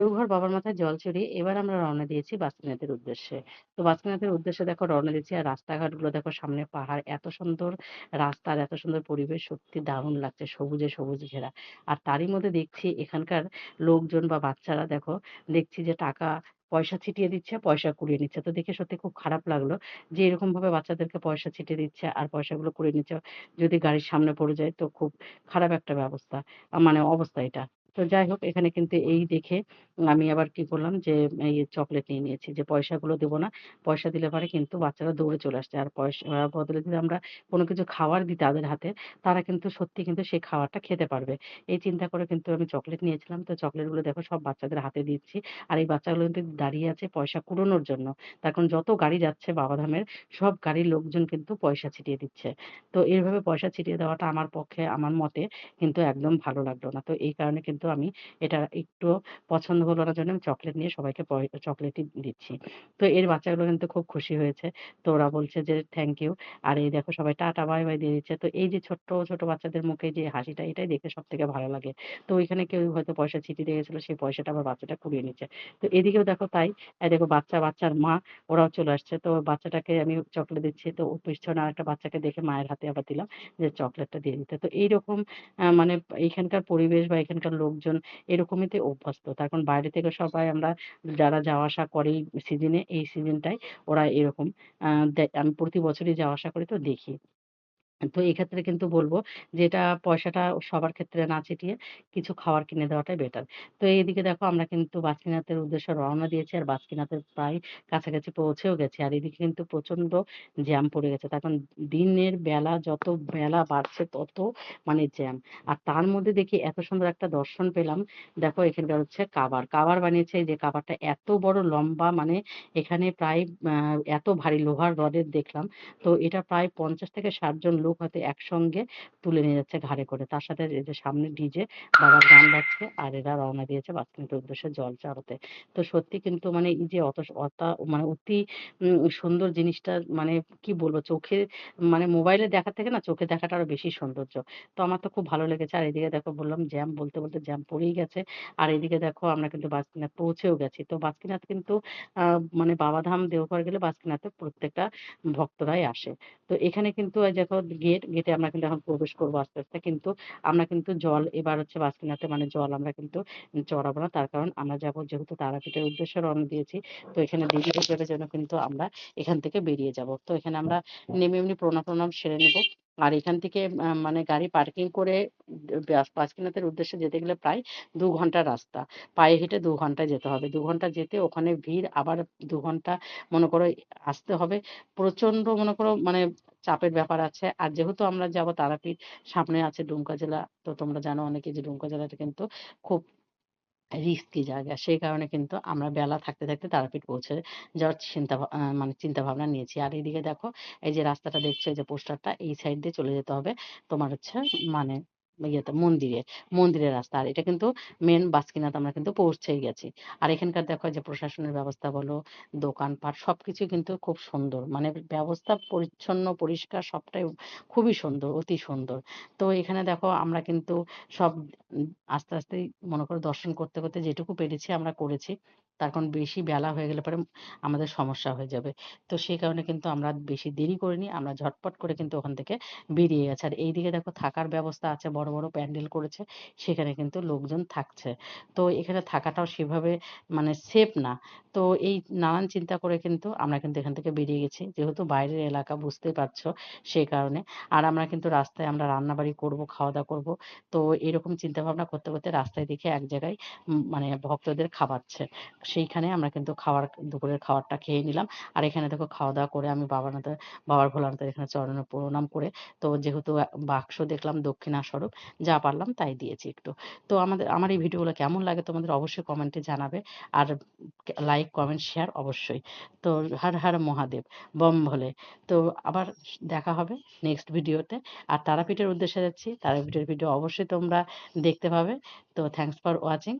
দেওঘর বাবার মাথায় জল চড়িয়ে এবার আমরা রওনা দিয়েছি বাসুকিনাথের উদ্দেশ্যে। তো বাসুকিনাথের উদ্দেশ্যে দেখো রওনা দিয়েছি আর রাস্তাঘাটগুলো দেখো সামনে পাহাড়, এত সুন্দর রাস্তা আর এত সুন্দর পরিবেশ সত্যি দারুণ লাগছে সবুজে সবুজ ঘেরা। আর তারই মধ্যে দেখছি এখানকার লোকজন বা বাচ্চারা দেখো দেখছি যে টাকা পয়সা ছিটিয়ে দিচ্ছে, পয়সা কুড়িয়ে নিচ্ছে। তো দেখে সত্যি খুব খারাপ লাগল যে এরকম ভাবে বাচ্চাদেরকে পয়সা ছিটিয়ে দিচ্ছে আর পয়সাগুলো কুড়িয়ে নিচ্ছে। যদি গাড়ির সামনে পড়ে যায় তো খুব খারাপ একটা ব্যবস্থা মানে অবস্থা এটা। তো যাই হোক এখানে কিন্তু এই দেখে আমি আবার কি করলাম যে এই চকলেট নিয়ে নিয়েছি যে পয়সাগুলো দেব না। পয়সা দিলে পরে কিন্তু বাচ্চারা দৌড়ে চলে আসছে। আর পয়সার বদলে যদি আমরা কোনো কিছু খাওয়ার দিই তাদের হাতে, তারা কিন্তু সত্যি কিন্তু সেই খাবারটা খেতে পারবে। এই চিন্তা করে কিন্তু আমি চকলেট নিয়েছিলাম। তো চকলেটগুলো দেখো সব বাচ্চাদের হাতে দিচ্ছি। আর এই বাচ্চাগুলো কিন্তু দাঁড়িয়ে আছে পয়সা কুড়োনোর জন্য। তার কারণ যত গাড়ি যাচ্ছে বাবাধামের সব গাড়ির লোকজন কিন্তু পয়সা ছিটিয়ে দিচ্ছে। তো এইভাবে পয়সা ছিটিয়ে দেওয়াটা আমার পক্ষে আমার মতে কিন্তু একদম ভালো লাগল না। তো এই কারণে কিন্তু আমি এটা একটুও পছন্দ হলো না জন্য আমি চকলেট নিয়ে সবাইকে চকলেটই দিচ্ছি। তো এর বাচ্চাগুলো কিন্তু খুব খুশি হয়েছে। তো ওরা বলছে যে, "থ্যাংক ইউ।" আর এই দেখো সবাই টাটা বাই, বাই দিয়ে দিচ্ছে। তো এই যে ছোট্ট, ছোট বাচ্চাদের মুখে যে হাসিটা এটাই দেখে সবথেকে ভালো লাগে। তো ওইখানে কেউ হয়তো পয়সা ছিটিয়ে দিয়ে গেছিল সেই পয়সাটা আবার বাচ্চাটা কুড়িয়ে নিচ্ছে। তো এদিকেও দেখো তাই। দেখো বাচ্চা, বাচ্চার মা ওরাও চলে আসছে। তো বাচ্চাটাকে আমি চকলেট দিচ্ছি। তো পিছনে আরেকটা বাচ্চাকে দেখে মায়ের হাতে আবার দিলাম যে চকলেটটা দিয়ে দিতে। তো এইরকম মানে এইখানকার পরিবেশ বা এখানকার লোকজন এরকমইতে অভ্যস্ত। তার কারণ বাইরে থেকে সবাই আমরা যারা যাওয়া আসা করি সিজনে এই সিজনটায় ওরা এরকম আহ আমি প্রতি বছরই যাওয়া আসা করি তো দেখি। তো এক্ষেত্রে কিন্তু বলব যে এটা পয়সাটা সবার ক্ষেত্রে না ছিটিয়ে কিছু খাওয়ার কিনে দেওয়াটাই বেটার। তো এইদিকে দেখো আমরা কিন্তু বাছকিনাথের উদ্দেশ্যে রওনা দিয়েছি আর বাছকিনাথের প্রায় কাছাকাছি পৌঁছেও গেছি। আর এদিকে কিন্তু প্রচণ্ড জ্যাম পড়ে গেছে। কারণ দিনের বেলা যত বেলা বাড়ছে তত মানে জ্যাম। আর তার মধ্যে দেখি এত সুন্দর একটা দর্শন পেলাম। দেখো এখানকার হচ্ছে কাবার। কাবার বানিয়েছে যে কাবারটা এত বড় লম্বা মানে এখানে প্রায় এত ভারী লোহার রডের দেখলাম। তো এটা প্রায় ৫০ থেকে ৬০ জন লোক হয়তো একসঙ্গে তুলে নিয়ে যাচ্ছে ঘাড়ে করে। তার সাথে এই যে সামনে ডিজে বাবার গান বাজছে আর এরা রওনা দিয়েছে বাসকিনাথের উদ্দেশ্যে জল চাড়াতে। তো সত্যি কিন্তু মানে এই যে অত অতা মানে অতি সুন্দর জিনিসটা মানে কি বলব চোখে মানে মোবাইলে দেখার থেকে না চোখে দেখাটা আরও বেশি সৌন্দর্য। তো আমার তো খুব ভালো লেগেছে। আর এদিকে দেখো বললাম জ্যাম বলতে, বলতে জ্যাম পড়েই গেছে। আর এদিকে দেখো আমরা কিন্তু বাসকিনাথ পৌঁছেও গেছি। তো বাসকিনাথ কিন্তু মানে বাবাধাম দেওঘর গেলে বাসকিনাথে প্রত্যেকটা ভক্তরাই আসে। তো এখানে কিন্তু দেখো গেট, গেটে আমরা কিন্তু এখন প্রবেশ করব আস্তে, আস্তে। কিন্তু আমরা কিন্তু জল এবার হচ্ছে বাসকিনাতে মানে জল আমরা কিন্তু চড়াবো না। তার কারণ আমরা যাব যেহেতু তারাপীঠের উদ্দেশ্যে রওনা দিয়েছি। তো এখানে দেরি হয়ে জন্য কিন্তু আমরা এখান থেকে বেরিয়ে যাব। তো এখানে আমরা নেমে এমনি প্রণাম-টনাম সেরে নেব। আর এখান থেকে মানে গাড়ি পার্কিং করে বাসকিনাথের উদ্দেশ্যে যেতে গেলে প্রায় দু ঘণ্টার রাস্তা। পায়ে হেঁটে দু ঘন্টায় যেতে হবে। দু ঘণ্টা যেতে ওখানে ভিড় আবার দু ঘণ্টা মনে করো আসতে হবে। প্রচণ্ড মনে করো মানে চাপের ব্যাপার আছে। আর যেহেতু আমরা যাব তারাপীঠ, সামনে আছে ডুমকা জেলা। তো তোমরা জানো অনেকেই যে ডুমকা জেলাটা কিন্তু খুব রিস্কি জায়গা। সেই কারণে কিন্তু আমরা বেলা থাকতে, থাকতে তারাপীঠ পৌঁছে যাওয়ার চিন্তা মানে চিন্তা ভাবনা নিয়েছি। আর এইদিকে দেখো এই যে রাস্তাটা দেখছ এই যে পোস্টারটা এই সাইড দিয়ে চলে যেতে হবে তোমার হচ্ছে মানে ইয়েতে মন্দিরে, মন্দিরের রাস্তা। আর এটা কিন্তু মেইন বাসকিনাথ আমরা কিন্তু পৌঁছেই গেছি। আর এখানকার দেখো যে প্রশাসনের ব্যবস্থা বলো, দোকানপাট সবকিছুই কিন্তু খুব সুন্দর। মানে ব্যবস্থা পরিচ্ছন্ন, পরিষ্কার সবটাই খুবই সুন্দর, অতি সুন্দর। তো এখানে দেখো আমরা কিন্তু সব আস্তে, আস্তেই মনে করো দর্শন করতে, করতে যেটুকু পেরেছি আমরা করেছি। তার কারণ বেশি বেলা হয়ে গেলে পরে আমাদের সমস্যা হয়ে যাবে। তো সেই কারণে কিন্তু আমরা বেশি দেরি করিনি। আমরা ঝটপট করে কিন্তু ওখান থেকে বেরিয়ে গেছি। আর এইদিকে দেখো থাকার ব্যবস্থা আছে, বড়, বড় প্যান্ডেল করেছে। সেখানে কিন্তু লোকজন থাকছে। তো এখানে থাকাটাও সেভাবে মানে সেফ না। তো এই নানান চিন্তা করে কিন্তু আমরা কিন্তু এখান থেকে বেরিয়ে গেছি। যেহেতু বাইরের এলাকা বুঝতেই পারছ সেই কারণে। আর আমরা কিন্তু রাস্তায় আমরা রান্নাবাড়ি করব, খাওয়া-দাওয়া করব। তো এরকম চিন্তা ভাবনা করতে, করতে রাস্তায় দেখি এক জায়গায় মানে ভক্তদের খাওয়াচ্ছে। সেইখানে আমরা কিন্তু খাওয়ার দুপুরের খাবারটা খেয়ে নিলাম। আর এখানে দেখো খাওয়া-দাওয়া করে আমি বাবানাথের বাবার ভোলানাথের এখানে চরণে প্রণাম করে তো যেহেতু বাক্স দেখলাম দক্ষিণা স্বরূপ যা পারলাম তাই দিয়েছি একটু। তো আমাদের আমার এই ভিডিওগুলো কেমন লাগে তোমাদের অবশ্যই কমেন্টে জানাবে। আর লাইক, কমেন্ট, শেয়ার অবশ্যই। তো হর, হর মহাদেব, বম ভোলে। তো আবার দেখা হবে নেক্সট ভিডিওতে। আর তারাপীঠের উদ্দেশ্যে যাচ্ছি। তারাপীঠের ভিডিও অবশ্যই তোমরা দেখতে পাবে। তো থ্যাংকস ফর ওয়াচিং।